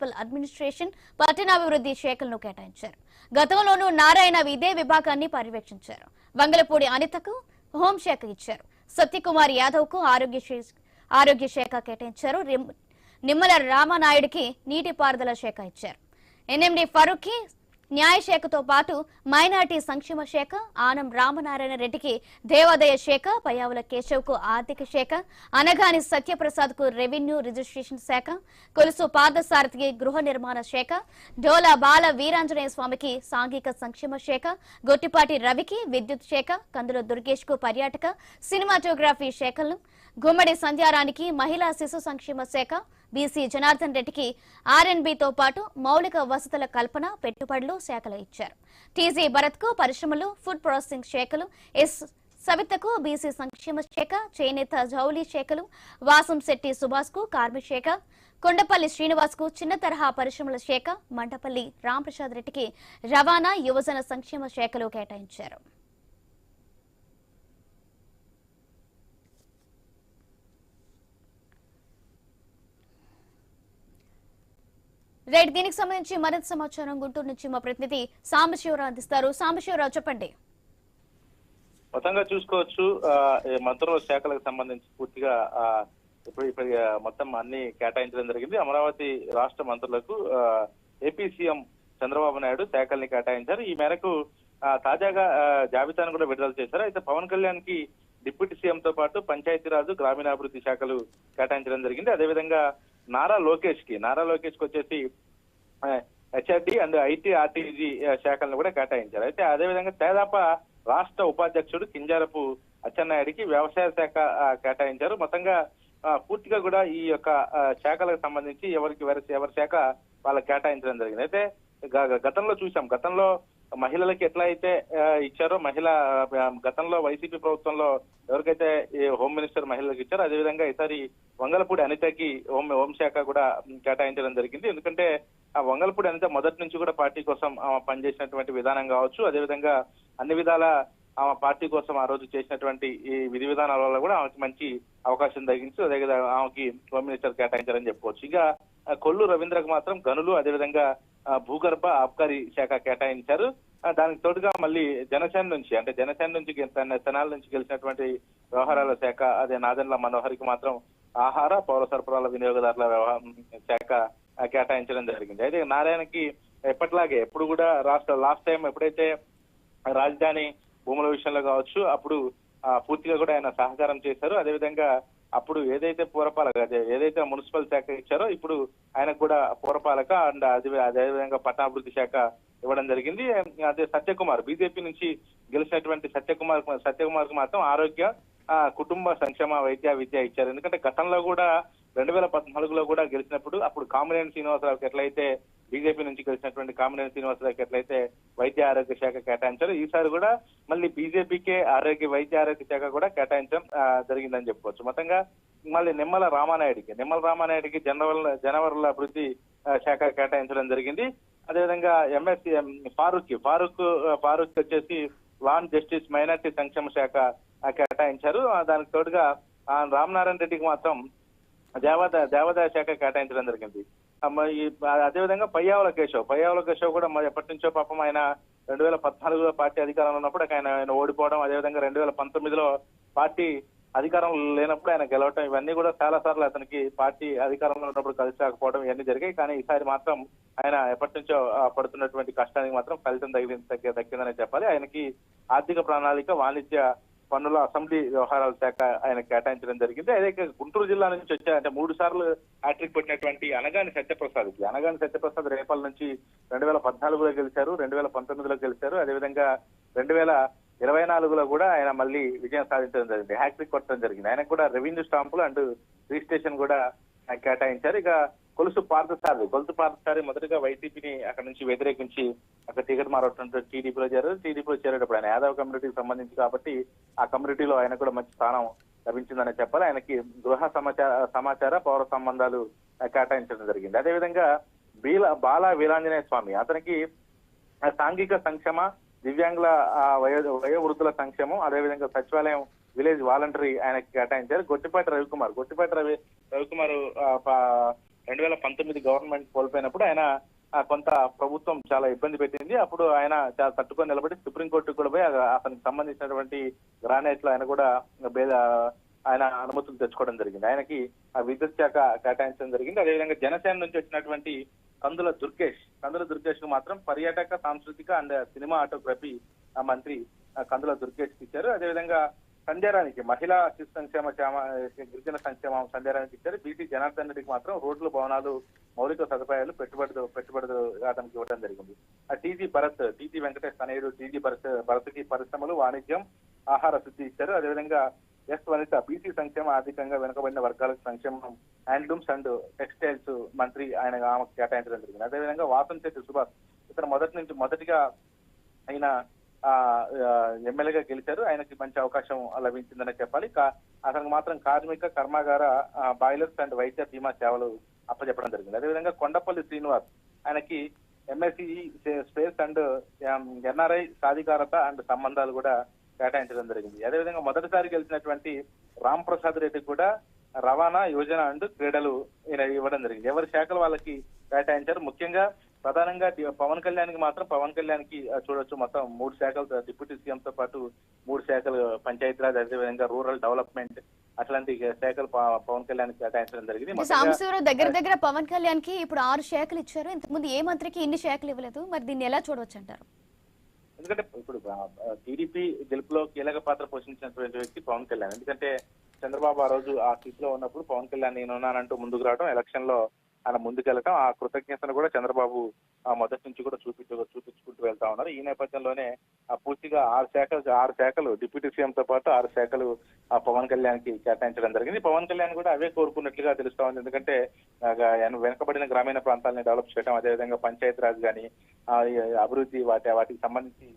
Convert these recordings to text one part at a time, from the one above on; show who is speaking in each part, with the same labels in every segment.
Speaker 1: Municipal administration పట్టణాభివృద్ధి శాఖలను కేటాయించారు. గతంలోనూ నారాయణ ఇదే విభాగాన్ని పర్యవేక్షించారు. వంగలపూడి అనితకు హోంశాఖ ఇచ్చారు. సత్యకుమార్ యాదవ్కు ఆరోగ్య శే- ఆరోగ్య శాఖ కేటాయించారు. నిమ్మల రామానాయుడికి నీటిపారుదల శాఖ ఇచ్చారు. ఎన్ఎండి ఫరూక్కి న్యాయశాఖతో పాటు మైనార్టీ సంక్షేమ శాఖ ఆనం రామనారాయణ రెడ్డికి దేవాదాయ శాఖ పయావుల కేశవ్కు ఆర్థిక శాఖ అనగాని సత్యప్రసాద్కు రెవెన్యూ రిజిస్ట్రేషన్ శాఖ కొలుసు పాదసారథికి గృహ నిర్మాణ శాఖ డోలా బాల వీరాంజనేయ స్వామికి సాంఘిక సంక్షేమ శాఖ గొట్టిపాటి రవికి విద్యుత్ శాఖ కందుల దుర్గేష్కు పర్యాటక సినిమాటోగ్రఫీ శాఖలను గుమ్మడి సంధ్యారానికి మహిళా శిశు సంక్షేమ శాఖ బీసీ జనార్దన్ రెడ్డికి ఆర్ఎన్బితో పాటు మౌలిక వసతుల కల్పన పెట్టుబడులు శాఖలు ఇచ్చారు. టీజీ భరత్కు పరిశ్రమలు ఫుడ్ ప్రాసెసింగ్ శాఖలు ఎస్ సవితకు బీసీ సంక్షేమ శాఖ చేనేత జౌలి శాఖలు వాసం శెట్టి సుభాష్కు కార్మిక శాఖ కొండపల్లి శ్రీనివాస్కు చిన్న తరహా పరిశ్రమల శాఖ మంటపల్లి రాంప్రసాద్ రెడ్డికి రవాణా యువజన సంక్షేమ శాఖలు కేటాయించారు. రైట్ దీనికి సంబంధించి మరింత సమాచారం గుంటూరు నుంచి మా ప్రతినిధి సాంబశివరావు అందిస్తారు. సాంబశివరావు చెప్పండి.
Speaker 2: మొత్తంగా చూసుకోవచ్చు మంత్రుల శాఖలకు సంబంధించి పూర్తిగా ఇప్పుడు ఇప్పుడు మొత్తం అన్ని కేటాయించడం జరిగింది. అమరావతి రాష్ట్ర మంత్రులకు ఆ, ఏపీ సీఎం చంద్రబాబు నాయుడు శాఖల్ని కేటాయించారు. ఈ మేరకు తాజాగా జాబితాను కూడా విడుదల చేశారు. అయితే పవన్ కళ్యాణ్కి డిప్యూటీ సీఎంతో పాటు పంచాయతీరాజు గ్రామీణాభివృద్ధి శాఖలు కేటాయించడం జరిగింది. అదేవిధంగా నారా లోకేష్కి నారా లోకేష్కి వచ్చేసి హెచ్ఆర్డి అండ్ ఐటీ ఆర్టీజీ శాఖలను కూడా కేటాయించారు. అయితే అదేవిధంగా తేదాప రాష్ట్ర ఉపాధ్యక్షుడు కింజారపు అచ్చెన్నాయుడికి వ్యవసాయ శాఖ కేటాయించారు. మొత్తంగా పూర్తిగా కూడా ఈ యొక్క శాఖలకు సంబంధించి ఎవరికి ఎవరి ఎవరి శాఖ వాళ్ళకి కేటాయించడం జరిగింది. అయితే గతంలో చూసాం. గతంలో మహిళలకి ఎట్లా అయితే ఇచ్చారో మహిళ గతంలో వైసీపీ ప్రభుత్వంలో ఎవరికైతే హోమ్ మినిస్టర్ మహిళలకు ఇచ్చారో అదేవిధంగా ఈసారి వంగలపూడి అనితకి హోం హోంశాఖ కూడా కేటాయించడం జరిగింది. ఎందుకంటే ఆ వంగలపూడి అనిత మొదటి నుంచి కూడా పార్టీ కోసం ఆమె పనిచేసినటువంటి విధానం కావచ్చు. అదేవిధంగా అన్ని విధాల ఆమె పార్టీ కోసం ఆ రోజు చేసినటువంటి ఈ విధి విధానాల వల్ల కూడా ఆమెకి మంచి అవకాశం తగ్గించి అదేవిధంగా ఆమెకి హోమ్ మినిస్టర్ కేటాయించారని చెప్పుకోవచ్చు. ఇక కొల్లు రవీంద్రకు మాత్రం గనులు అదేవిధంగా భూగర్భ అబ్కారీ శాఖ కేటాయించారు. దానికి తోడుగా మళ్ళీ జనసేన నుంచి అంటే జనసేన నుంచి తెనాల నుంచి గెలిచినటువంటి వ్యవహారాల శాఖ అదే నాదెండ్ల మనోహర్కి మాత్రం ఆహార పౌర సరఫరాల వినియోగదారుల వ్యవహారం శాఖ కేటాయించడం జరిగింది. అయితే నారాయణకి ఎప్పటిలాగే ఎప్పుడు కూడా రాష్ట్ర లాస్ట్ టైం ఎప్పుడైతే రాజధాని భూముల విషయంలో కావచ్చు అప్పుడు ఆ, పూర్తిగా కూడా ఆయన సహకారం చేశారు. అదేవిధంగా అప్పుడు ఏదైతే పురపాలక అదే ఏదైతే మున్సిపల్ శాఖ ఇచ్చారో ఇప్పుడు ఆయనకు కూడా పురపాలక అండ్ అదే అదేవిధంగా పట్టణాభివృద్ధి శాఖ ఇవ్వడం జరిగింది. అదే సత్యకుమార్ బీజేపీ నుంచి గెలిచినటువంటి సత్యకుమార్ సత్యకుమార్కు మాత్రం ఆరోగ్య ఆ, కుటుంబ సంక్షేమ వైద్య విద్య ఇచ్చారు. ఎందుకంటే గతంలో కూడా రెండు వేల పద్నాలుగులో కూడా గెలిచినప్పుడు అప్పుడు కామినేని శ్రీనివాసరావుకి ఎట్లయితే బీజేపీ నుంచి గెలిచినటువంటి కామినేని శ్రీనివాసరావుకి ఎట్లయితే వైద్య ఆరోగ్య శాఖ కేటాయించారు ఈసారి కూడా మళ్ళీ బీజేపీకే ఆరోగ్య వైద్య ఆరోగ్య శాఖ కూడా కేటాయించడం జరిగిందని చెప్పుకోవచ్చు. మొత్తంగా మళ్ళీ నిమ్మల రామానాయుడికి నిమ్మల రామానాయుడికి జనవరుల జనవరుల అభివృద్ధి శాఖ కేటాయించడం జరిగింది. అదేవిధంగా ఎంఎస్సి ఫారూక్ ఫారూక్ ఫారూక్ వచ్చేసి లాన్ జస్టిస్ మైనార్టీ సంక్షేమ శాఖ కేటాయించారు. దానికి తోడుగా ఆ, రామనారాయణ రెడ్డికి మాత్రం దేవాదాయ దేవాదాయ శాఖ కేటాయించడం జరిగింది. అదేవిధంగా పయ్యావుల కేశవ్. పయ్యావుల కేశవ్ కూడా మరి ఎప్పటి నుంచో పాపం ఆయన రెండు వేల పద్నాలుగులో పార్టీ అధికారంలో ఉన్నప్పుడు ఆయన ఆయన ఓడిపోవడం అదేవిధంగా రెండు వేల పంతొమ్మిదిలో పార్టీ అధికారం లేనప్పుడు ఆయన గెలవటం ఇవన్నీ కూడా చాలా సార్లు అతనికి పార్టీ అధికారంలో ఉన్నప్పుడు కలిసి రాకపోవడం ఇవన్నీ జరిగాయి. కానీ ఈసారి మాత్రం ఆయన ఎప్పటి నుంచో పడుతున్నటువంటి కష్టానికి మాత్రం ఫలితం తగిలి తగ్గి- దక్కిందని చెప్పాలి. ఆయనకి ఆర్థిక ప్రణాళిక వాణిజ్య పన్నుల అసెంబ్లీ వ్యవహారాల శాఖ ఆయన కేటాయించడం జరిగింది. అదే గుంటూరు జిల్లా నుంచి వచ్చే అంటే మూడు సార్లు హ్యాట్రిక్ పెట్టినటువంటి అనగాని సత్యప్రసాద్ అనగాని సత్యప్రసాద్ రేపల్ నుంచి రెండు వేల పద్నాలుగులో గెలిచారు రెండు వేల పంతొమ్మిదిలో గెలిచారు. అదేవిధంగా రెండు వేల ఇరవై నాలుగులో కూడా ఆయన మళ్ళీ విజయం సాధించడం జరిగింది. హ్యాట్రిక్ కొట్టడం జరిగింది. ఆయనకు కూడా రెవెన్యూ స్టాంపులు అండ్ రిజిస్ట్రేషన్ కూడా ఆయన కేటాయించారు. ఇక కొలుసు పార్థసారి కొలుసు పార్థసారి మొదటగా వైసీపీని అక్కడ నుంచి వ్యతిరేకించి అక్కడ టికెట్ మారటంతో టీడీపీలో చేరారు. టీడీపీలో చేరేటప్పుడు ఆయన యాదవ్ కమ్యూనిటీకి సంబంధించి కాబట్టి ఆ కమ్యూనిటీలో ఆయన కూడా మంచి స్థానం లభించిందని చెప్పాలి. ఆయనకి గృహ సమాచార సమాచార పౌర సంబంధాలు కేటాయించడం జరిగింది. అదేవిధంగా బీల బాల వీరాంజనేయ స్వామి అతనికి సాంఘిక సంక్షేమ దివ్యాంగుల ఆ, వయో వయోవృద్ధుల సంక్షేమం అదేవిధంగా సచివాలయం విలేజ్ వాలంటరీ ఆయనకి కేటాయించారు. గొట్టిపాటి రవికుమార్ గొట్టిపాటి రవి రవికుమార్ రెండు వేల పంతొమ్మిది గవర్నమెంట్ కోల్పోయినప్పుడు ఆయన కొంత ప్రభుత్వం చాలా ఇబ్బంది పెట్టింది. అప్పుడు ఆయన చాలా తట్టుకొని నిలబడి సుప్రీంకోర్టుకు కూడా పోయి అతనికి సంబంధించినటువంటి గ్రానైట్లో ఆయన కూడా భేద ఆయన అనుమతులు తెచ్చుకోవడం జరిగింది. ఆయనకి ఆ విద్యుత్ శాఖ కేటాయించడం జరిగింది. అదేవిధంగా జనసేన నుంచి వచ్చినటువంటి కందుల దుర్గేష్ కందుల దుర్గేష్కు మాత్రం పర్యాటక సాంస్కృతిక అండ్ సినిమా ఆటోగ్రఫీ ఆ మంత్రి ఆ కందుల దుర్గేష్కి ఇచ్చారు. అదేవిధంగా సంధ్యారానికి మహిళా శిశు సంక్షేమ క్షేమ- గిరిజన సంక్షేమం సంధ్యారానికి ఇచ్చారు. బీటీ జనార్దన్ రెడ్డికి మాత్రం రోడ్లు భవనాలు మౌలిక సదుపాయాలు పెట్టుబడి పెట్టుబడి అతనికి ఇవ్వడం జరిగింది. ఆ టీజీ భరత్ టీజీ వెంకటేష్ తనయుడు టీజీ భరత్ భరత్కి పరిశ్రమలు వాణిజ్యం ఆహార శుద్ధి ఇచ్చారు. అదేవిధంగా ఎస్ వనిత బీసీ సంక్షేమ ఆర్థికంగా వెనుకబడిన వర్గాలకు సంక్షేమం హ్యాండ్లూమ్స్ అండ్ టెక్స్టైల్స్ మంత్రి ఆయన ఆమెకు కేటాయించడం జరిగింది. అదేవిధంగా వాసంశెట్టి సుభాష్ ఇతను మొదటి నుంచి మొదటిగా ఆయన ఎమ్మెల్యేగా గెలిచారు. ఆయనకి మంచి అవకాశం లభించిందనే చెప్పాలి. కా- అతనికి మాత్రం కార్మిక కర్మాగార బాయిలర్స్ అండ్ వైద్య బీమా సేవలు అప్పచెప్పడం జరిగింది. అదేవిధంగా కొండపల్లి శ్రీనివాస్ ఆయనకి ఎంఎస్సి స్పేస్ అండ్ ఎన్ఆర్ఐ సాధికారత అండ్ సంబంధాలు కూడా కేటాయించడం జరిగింది. అదేవిధంగా మొదటిసారి గెలిచినటువంటి రామ్ ప్రసాద్ రెడ్డి కూడా రవాణా యోజన అండ్ క్రీడలు ఇవ్వడం జరిగింది. ఎవరి శాఖలు వాళ్ళకి కేటాయించారు. ముఖ్యంగా ప్రధానంగా పవన్ కళ్యాణ్కి మాత్రం పవన్ కళ్యాణ్కి చూడొచ్చు మొత్తం మూడు శాఖలు డిప్యూటీ సీఎం తో పాటు మూడు శాఖలు పంచాయతీరాజ్ అదేవిధంగా రూరల్ డెవలప్మెంట్ అట్లాంటి శాఖలు పవన్ కళ్యాణ్ కేటాయించడం జరిగింది.
Speaker 1: సాంబశివరావు దగ్గర దగ్గర పవన్ కళ్యాణ్కి ఇప్పుడు ఆరు శాఖలు ఇచ్చారు. ఇంతకుముందు ఏ మంత్రికి ఇన్ని శాఖలు ఇవ్వలేదు? మరి దీన్ని ఎలా చూడవచ్చు అంటారు?
Speaker 2: ఎందుకంటే ఇప్పుడు టీడీపీ గెలుపులో కీలక పాత్ర పోషించినటువంటి వ్యక్తి పవన్ కళ్యాణ్. ఎందుకంటే చంద్రబాబు ఆ రోజు ఆ స్థితిలో ఉన్నప్పుడు పవన్ కళ్యాణ్ నేనున్నానంటూ ముందుకు రావడం ఎలక్షన్లో ఆయన ముందుకెళ్ళటం. ఆ కృతజ్ఞతను కూడా చంద్రబాబు ఆ మొదటి నుంచి కూడా చూపించు చూపించుకుంటూ వెళ్తా ఉన్నారు. ఈ నేపథ్యంలోనే ఆ పూర్తిగా ఆరు శాఖలు ఆరు శాఖలు డిప్యూటీ సీఎం తో పాటు ఆరు శాఖలు ఆ పవన్ కళ్యాణ్కి కేటాయించడం జరిగింది. పవన్ కళ్యాణ్ కూడా అవే కోరుకున్నట్లుగా తెలుస్తా ఉంది. ఎందుకంటే వెనుకబడిన గ్రామీణ ప్రాంతాలని డెవలప్ చేయడం అదేవిధంగా పంచాయతీరాజ్ కానీ అభివృద్ధి వాటి వాటికి సంబంధించి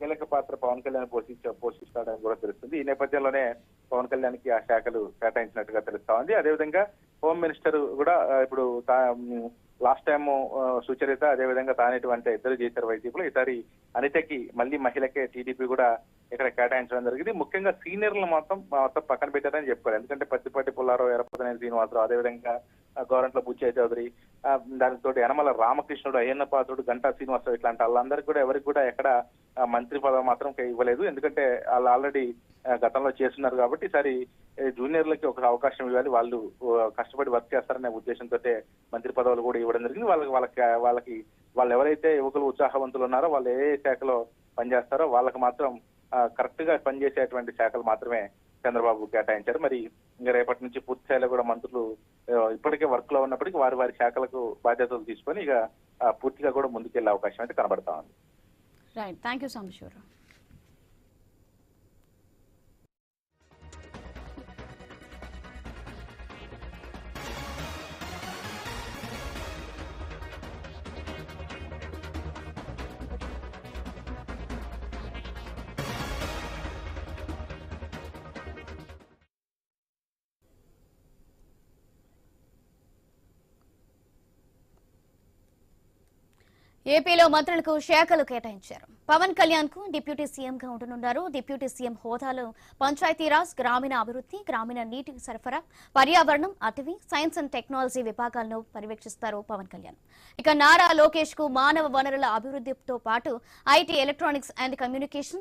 Speaker 2: కీలక పాత్ర పవన్ కళ్యాణ్ పోషించ పోషిస్తాడని కూడా తెలుస్తుంది. ఈ నేపథ్యంలోనే పవన్ కళ్యాణ్కి ఆ శాఖలు కేటాయించినట్టుగా తెలుస్తా ఉంది. అదేవిధంగా హోమ్ మినిస్టర్ కూడా ఇప్పుడు లాస్ట్ టైం సుచరిత అదేవిధంగా తానేటువంటి ఇద్దరు చేశారు వైసీపీలో. ఈసారి అనితకి మళ్ళీ మహిళకే టీడీపీ కూడా ఇక్కడ కేటాయించడం జరిగింది. ముఖ్యంగా సీనియర్లు మొత్తం మొత్తం పక్కన పెట్టారని చెప్పారు ఎందుకంటే పత్తిపాటి పుల్లారావు ఎరపతనేని శ్రీనివాసరావు అదేవిధంగా ఆ, గోరంట్ల బుచ్చయ్య చౌదరి దానితోటి యనమల రామకృష్ణుడు అయ్యన్న పాత్రుడు గంటా శ్రీనివాసరావు ఇట్లాంటి వాళ్ళందరికీ కూడా ఎవరికి కూడా ఎక్కడ మంత్రి పదవి మాత్రం ఇవ్వలేదు. ఎందుకంటే వాళ్ళు ఆల్రెడీ గతంలో చేస్తున్నారు కాబట్టి ఈసారి జూనియర్లకి ఒక అవకాశం ఇవ్వాలి. వాళ్ళు కష్టపడి వర్క్ చేస్తారనే ఉద్దేశంతో మంత్రి పదవులు కూడా ఇవ్వడం జరిగింది. వాళ్ళకి వాళ్ళకి వాళ్ళకి వాళ్ళు ఎవరైతే యువకులు ఉత్సాహవంతులు ఉన్నారో వాళ్ళు ఏ శాఖలో పనిచేస్తారో వాళ్ళకి మాత్రం కరెక్ట్గా పనిచేసేటువంటి శాఖలు మాత్రమే చంద్రబాబు కేటాయించారు. మరి ఇంకా రేపటి నుంచి పూర్తి స్థాయిలో కూడా మంత్రులు ఇప్పటికే వర్క్లో ఉన్నప్పటికీ వారి వారి శాఖలకు బాధ్యతలు తీసుకొని ఇక పూర్తిగా కూడా ముందుకెళ్ళే అవకాశం అయితే కనబడతా ఉంది.
Speaker 1: రైట్ థ్యాంక్ యూ సాంబశివరావు ఏపీలో మంత్రులకు శాఖలు కేటాయించారు. పవన్ కళ్యాణ్కు డిప్యూటీ సీఎం గా ఉండనున్నారు. డిప్యూటీ సీఎం హోదాలో పంచాయతీరాజ్ గ్రామీణ అభివృద్ధి గ్రామీణ నీటి సరఫరా పర్యావరణం అటవీ సైన్స్ అండ్ టెక్నాలజీ విభాగాలను పర్యవేక్షిస్తారు పవన్ కళ్యాణ్. ఇక నారా లోకేష్కు మానవ వనరుల అభివృద్ధితో పాటు ఐటీ ఎలక్ట్రానిక్స్ అండ్ కమ్యూనికేషన్స్